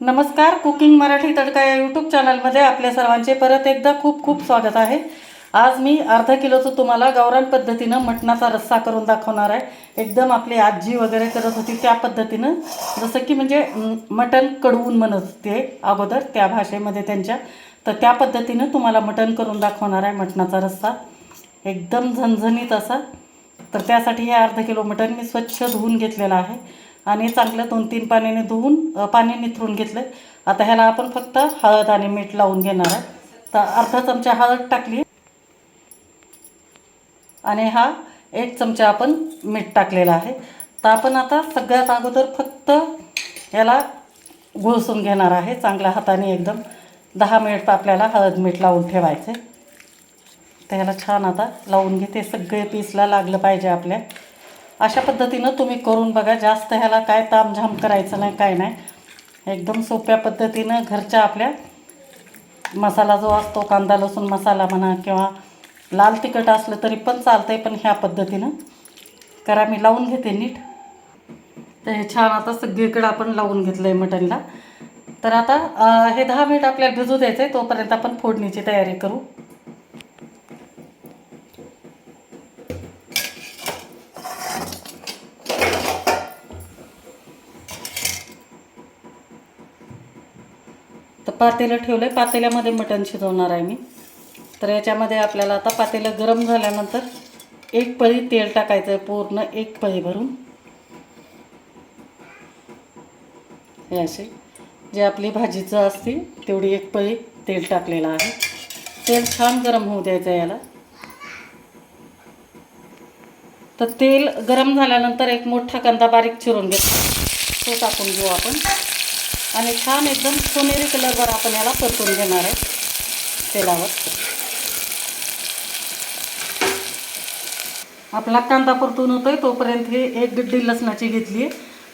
नमस्कार कुकिंग मराठी तडका या यूट्यूब चॅनलमध्ये आपल्या सर्वांचे परत एकदा खूप खूप स्वागत आहे. आज मी अर्धा किलोचं तुम्हाला गावरान पद्धतीनं मटणाचा रस्सा करून दाखवणार आहे. एकदम आपली आजी वगैरे करत होती त्या पद्धतीनं. जसं की म्हणजे मटण कडवून म्हणत ते अगोदर त्या भाषेमध्ये त्यांच्या. तर त्या पद्धतीनं तुम्हाला मटण करून दाखवणार आहे मटणाचा रस्सा. एकदम झणझणीत असा. तर त्यासाठी हे अर्धा किलो मटण मी स्वच्छ धुवून घेतलेलं आहे. आणि चांगलं दोन तीन पाण्याने धुवून पाणी निथरून घेतलं आता ह्याला आपण फक्त हळद आणि मीठ लावून घेणार आहे. तर अर्धा चमचा हळद टाकली. आणि हा एक चमचा आपण मीठ टाकलेला आहे. तर आपण आता सगळ्यात अगोदर फक्त याला घुळसून घेणार आहे चांगल्या हाताने एकदम. दहा मिनिट आपल्याला हळद मीठ लावून ठेवायचे तर ह्याला छान आता लावून घेते. सगळे पीसला लागलं पाहिजे आपल्या. अशा पद्धतीनं तुम्ही करून बघा जास्त ह्याला काय तामझाम करायचं नाही काय नाही. एकदम सोप्या पद्धतीनं घरच्या आपल्या मसाला जो असतो कांदा लसूण मसाला म्हणा किंवा लाल तिखट असलं तरी पण चालतंय पण ह्या पद्धतीनं. करा मी लावून घेते नीट. तर हे छान आता सगळीकडं आपण लावून घेतलं आहे मटणला. तर आता हे दहा मिनिट आपल्याला भिजू द्यायचं आहे तोपर्यंत आपण फोडणीची तयारी करू. तर पातेलं ठेवलं आहे पातेल्यामध्ये मटण शिजवणार आहे मी. तर याच्यामध्ये आपल्याला आता पातेलं गरम झाल्यानंतर एक पळी तेल टाकायचं आहे पूर्ण एक पळी भरून. हे असे. जे आपली भाजीचं असते तेवढी एक पळी तेल टाकलेलं आहे. तेल छान गरम होऊ द्यायचं याला. तर तेल गरम झाल्यानंतर एक मोठा कांदा बारीक चिरून घेतो तो टाकून घेऊ आपण. आणि छान एकदम सोनेरी कलरवर आपण याला परतून घेणार आहे तेलावर. आपला कांदा परतून होतोय तोपर्यंत हे एक गड्डी लसणाची घेतली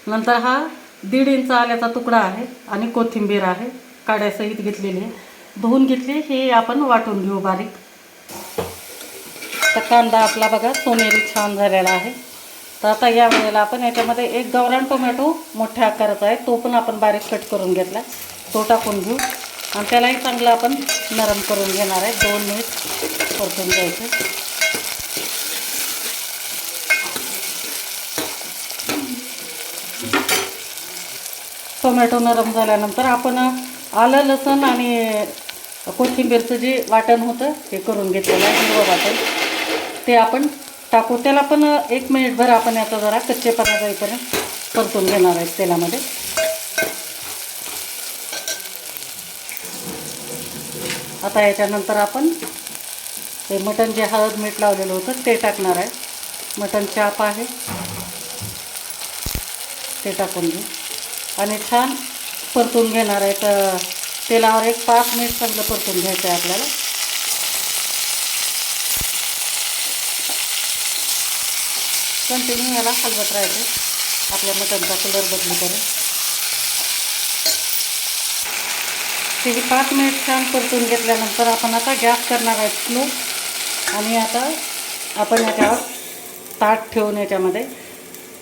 नंतर हा दीड इंच आल्याचा तुकडा आहे आणि कोथिंबीर आहे काड्यासहित घेतलेली आहे. धुवून घेतली हे आपण वाटून घेऊ बारीक. तर कांदा आपला बघा सोनेरी छान झालेला आहे. तर आता या वेळेला आपण याच्यामध्ये एक गावरान टोमॅटो मोठ्या आकाराचा आहे. तो पण आपण बारीक कट करून घेतला. तो टाकून घेऊ. आणि त्यालाही चांगलं आपण नरम करून घेणार आहे. दोन मिनिट परतून घ्यायचं. टोमॅटो नरम झाल्यानंतर आपण आलं लसण आणि कोथिंबीरचं जे वाटण होतं ते करून घेतलेलं आहे. हिरवं वाटण. ते आपण टाकू. त्याला पण एक मिनिटभर आपण याचा जरा कच्चेपणा जाईपर्यंत परतून घेणार आहेत तेलामध्ये. आता याच्यानंतर आपण ते मटण जे हळद मीठ लावलेलं होतं ते टाकणार आहे. मटण चाप आहे. ते टाकून घेऊ. आणि छान परतून घेणार आहे तर तेलावर एक पाच मिनिट चांगलं परतून घ्यायचं आहे आपल्याला. कंटिन्यू याला हलवत राहायचं. आपल्या मटनचा कलर बदलूपर्यंत ते हे पाच मिनिट छान परतून घेतल्यानंतर आपण आता गॅस करणार आहे स्लो. आणि आता आपण याच्यावर ताट ठेवून याच्यामध्ये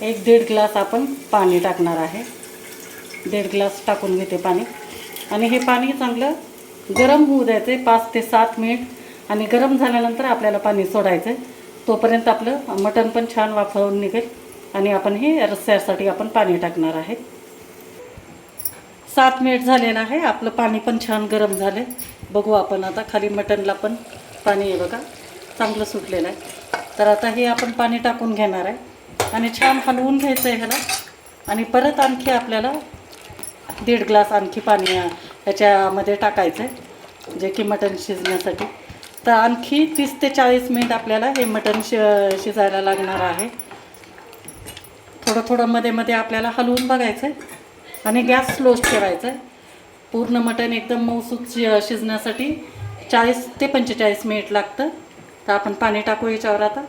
एक दीड ग्लास आपण पाणी टाकणार आहे. दीड ग्लास टाकून घेते पाणी. आणि हे पाणी चांगलं गरम होऊ द्यायचं आहे पाच ते सात मिनिट आणि गरम झाल्यानंतर आपल्याला पाणी सोडायचं आहे तोपर्यंत आपलं मटण पण छान वाफावून निघेल आणि आपण हे रस्स्यासाठी आपण पाणी टाकणार आहे. सात मिनिट झालेलं आहे. आपलं पाणी पण छान गरम झालं बघू आपण आता खाली मटणला पण पाणी आहे बघा. चांगलं सुटलेलं आहे. तर आता हे आपण पाणी टाकून घेणार आहे. आणि छान हलवून घ्यायचं आहे ह्याला. आणि परत आणखी आपल्याला दीड ग्लास आणखी पाणी याच्यामध्ये टाकायचं आहे जे की मटण शिजण्यासाठी. तर आणखी तीस ते चाळीस मिनिट आपल्याला हे मटण शि शिजायला लागणार आहे. थोडं थोडं मध्ये मध्ये आपल्याला हलवून बघायचं आहे आणि गॅस स्लोच ठेवायचा आहे पूर्ण मटण एकदम मऊसूत शि शिजण्यासाठी चाळीस ते पंचेचाळीस मिनिट लागतं. तर आपण पाणी टाकू याच्यावर आता.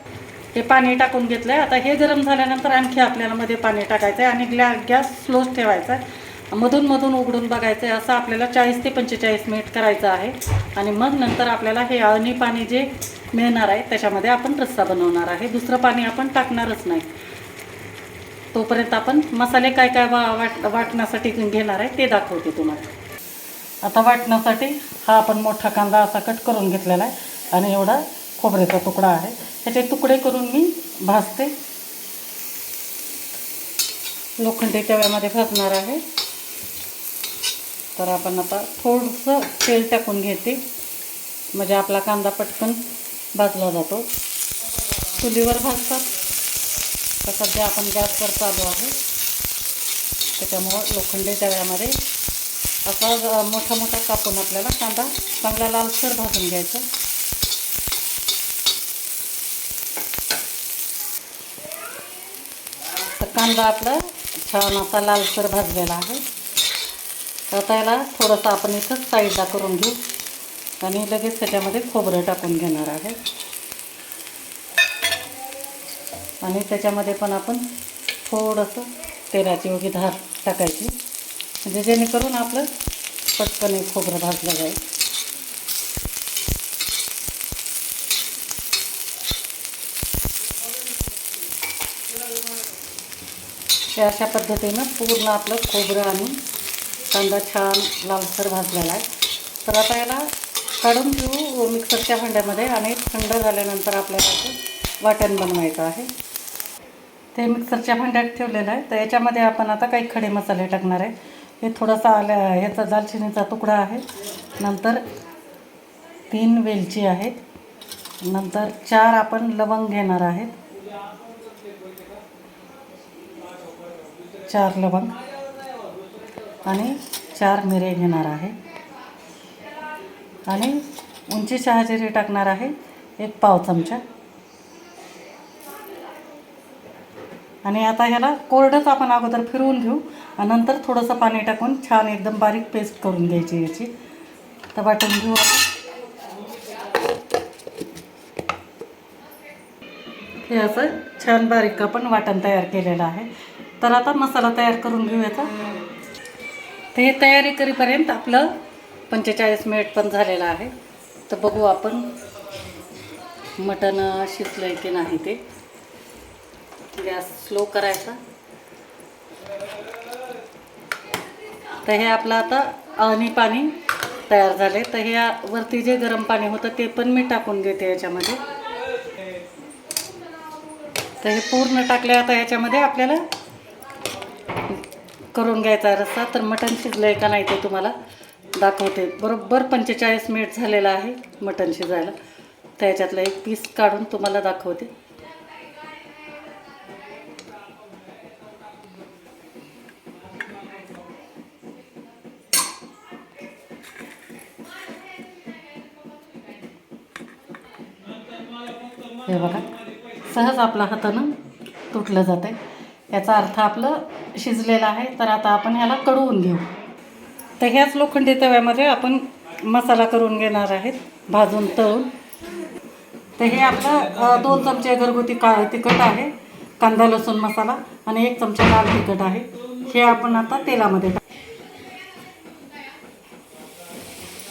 हे पाणी टाकून घेतलं आहे आता हे गरम झाल्यानंतर आणखी आपल्याला मध्ये पाणी टाकायचं आहे आणि ग्लॅ गॅस स्लोच ठेवायचा आहे मधून मधून उघडून बघायचं आहे असं आपल्याला चाळीस ते पंचेचाळीस मिनिट करायचं आहे. आणि मग नंतर आपल्याला हे अळणी पाणी जे मिळणार आहे त्याच्यामध्ये आपण रस्सा बनवणार आहे. दुसरं पाणी आपण टाकणारच नाही. तोपर्यंत आपण मसाले काय काय वा वाट वाटण्यासाठी घेणार आहे ते दाखवते तुम्हाला. आता वाटण्यासाठी हा आपण मोठा कांदा असा कट करून घेतलेला आहे. आणि एवढा खोबऱ्याचा तुकडा आहे. त्याचे तुकडे करून मी भाजते. लोखंडी तव्यामध्ये भाजणार आहे. तर आपण आता थोडंसं तेल टाकून घेते. म्हणजे आपला कांदा पटकन भाजला जातो. चुलीवर भाजतात. तर सध्या आपण गॅसवर चालू आहे. त्याच्यामुळं लोखंडी तव्यामध्ये असा मोठा मोठा कापून आपल्याला कांदा चांगला लालसर भाजून घ्यायचा. तर कांदा आपला छान असा लालसर भाजलेला आहे. आता याला थोडंसं आपण इथंच साईडला करून घेऊ. आणि लगेच त्याच्यामध्ये खोबरं टाकून घेणार आहे. आणि त्याच्यामध्ये पण आपण थोडंसं तेलाची उगी धार टाकायची. म्हणजे जेणेकरून आपलं पटकन खोबरं भाजलं जाईल. ते अशा पद्धतीनं पूर्ण आपलं खोबरं आणि कांदा छान लालसर भाजलेला आहे. तर आता याला काढून घेऊ मिक्सरच्या भांड्यामध्ये आणि थंड झाल्यानंतर आपल्याला ते वाटण बनवायचं आहे. ते मिक्सरच्या भांड्यात ठेवलेलं आहे. तर याच्यामध्ये आपण आता काही खडे मसाले टाकणार आहे. हे थोडासा आल्या ह्याचा दालचिनीचा तुकडा आहे. नंतर तीन वेलची आहेत. नंतर चार आपण लवंग घेणार आहेत. चार लवंग. आणि चार मिरे घेणार आहे. आणि उंची चहा टाकणार आहे. एक पाव चमचा. आणि आता ह्याला कोरडंच आपण अगोदर फिरवून घेऊ. आणि नंतर थोडंसं पाणी टाकून छान एकदम बारीक पेस्ट करून घ्यायची याची. तर वाटून घेऊ आपण. हे असं छान बारीक आपण वाटण तयार केलेलं आहे. तर आता मसाला तयार करून घेऊ याचा. तर हे तयारी करीपर्यंत आपलं पंचेचाळीस मिनिट पण झालेलं आहे. तर बघू आपण मटण शिजलं आहे की नाही ते. गॅस स्लो करायचा. तर हे आपलं आता आणि पाणी तयार झाले तर हे वरती जे गरम पाणी होतं ते पण मी टाकून घेते याच्यामध्ये. तर हे पूर्ण टाकले आता याच्यामध्ये आपल्याला करून घ्यायचा रस्सा. तर मटण शिजलं आहे का नाही ते तुम्हाला दाखवते. बरोबर पंचेचाळीस मिनिट झालेलं आहे मटण शिजायला. त्याच्यातलं एक पीस काढून तुम्हाला दाखवते. हे बघा सहज आपल्या हातानं तुटलं जातं आहे याचा अर्थ आपलं शिजलेलं आहे तर आता आपण ह्याला कडवून घेऊ. तर ह्याच लोखंडी तव्यामध्ये आपण मसाला करून घेणार आहेत भाजून तळून. तर हे आपलं दोन चमचे घरगुती का तिखट आहे कांदा लसूण मसाला आणि एक चमचा लाल तिखट आहे. हे आपण आता तेलामध्ये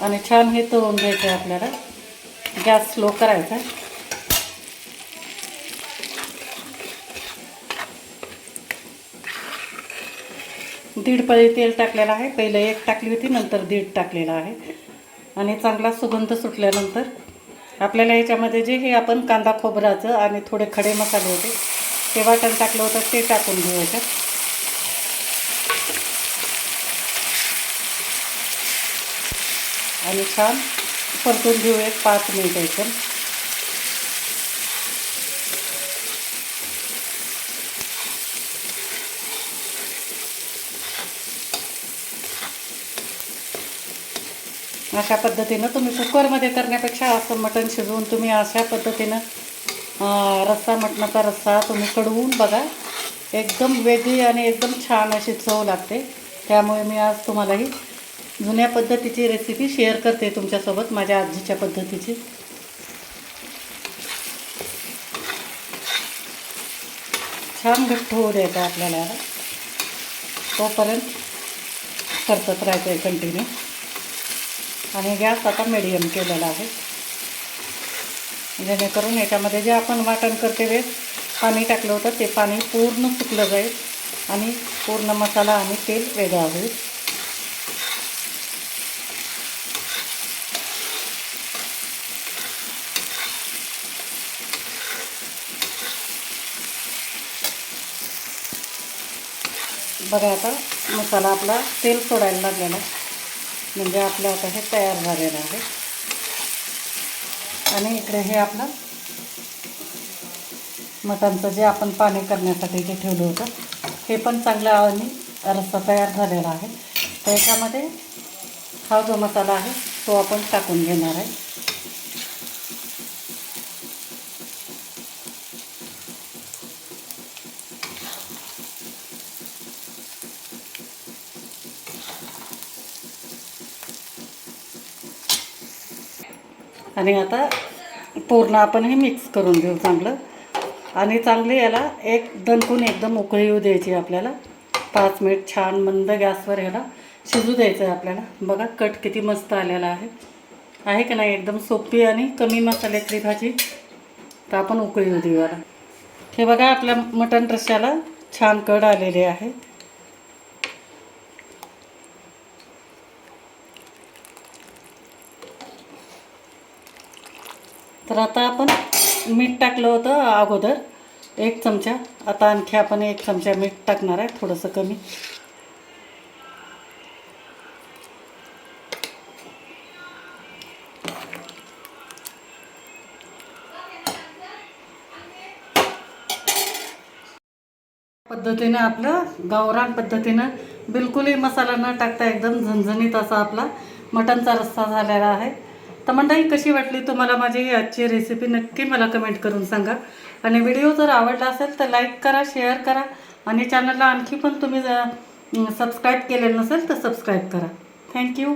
आणि छान हे तळून घ्यायचं आहे आपल्याला. गॅस स्लो करायचा दीड पळी तेल टाकलेलं आहे. पहिलं एक टाकली होती नंतर दीड टाकलेलं आहे. आणि चांगला सुगंध सुटल्यानंतर आपल्याला याच्यामध्ये जे हे आपण कांदा खोबराचं आणि थोडे खडे मसाले होते ते वाटण टाकलं होतं ते टाकून घेऊ याच्यात आणि छान परतून घेऊ एक पाच मिनिट एकदम अशा पद्धतीनं तुम्ही कुकरमध्ये करण्यापेक्षा असं मटण शिजवून तुम्ही अशा पद्धतीनं रस्सा मटणाचा रस्सा तुम्ही कडवून बघा. एकदम वेगळी आणि एकदम छान अशी चव लागते. त्यामुळे मी आज तुम्हाला ही जुन्या पद्धतीची रेसिपी शेअर करते तुमच्यासोबत माझ्या आजीच्या पद्धतीची. छान घट्ट होऊ द्यायचं आपल्याला. तोपर्यंत करतच राहायचं आहे कंटिन्यू आणि गॅस आता मिडियम केलेला आहे जेणेकरून याच्यामध्ये जे आपण वाटण करते वेळेस पाणी टाकलं होतं ते पाणी पूर्ण सुकलं जाईल आणि पूर्ण मसाला आणि तेल वेगळा होईल बघा आता मसाला आपला तेल सोडायला लागलेला आहे. म्हणजे आपलं आता हे तयार झालेलं आहे. आणि इकडे हे आपलं मटणचं जे आपण पाणी करण्यासाठी जे ठेवलं होतं हे पण चांगलं आणि रस्सा तयार झालेला आहे. त्याच्यामध्ये हा जो मसाला आहे तो आपण टाकून घेणार आहे. आणि आता पूर्ण आपण हे मिक्स करून घेऊ चांगलं. आणि चांगली याला एक दणकून एकदम उकळी येऊ द्यायची आपल्याला. पाच मिनिट छान मंद गॅसवर ह्याला शिजू द्यायचं आहे आपल्याला. बघा कट किती मस्त आलेला आहे. आहे का नाही? एकदम सोपी आणि कमी मसाल्यातली भाजी. तर आपण उकळी येऊ देऊ याला. हे बघा आपल्या मटण रश्याला छान कड आलेले आहे. तर आता आपण मीठ टाकलं होतं अगोदर एक चमचा. आता आणखी आपण एक चमचा मीठ टाकणार आहे थोडंसं कमी. पद्धतीनं आपलं गावरान पद्धतीनं बिलकुलही मसाला न टाकता एकदम झणझणीत असा आपला मटणचा रस्सा झालेला आहे. तर मंडळी कशी वाटली तुम्हाला माझी ही आजची रेसिपी नक्की मला कमेंट करून सांगा. आणि व्हिडिओ जर आवडला असेल तर लाईक करा शेअर करा. आणि चॅनलला आणखी पण तुम्ही सबस्क्राईब केलेलं नसेल तर सबस्क्राईब करा. थँक्यू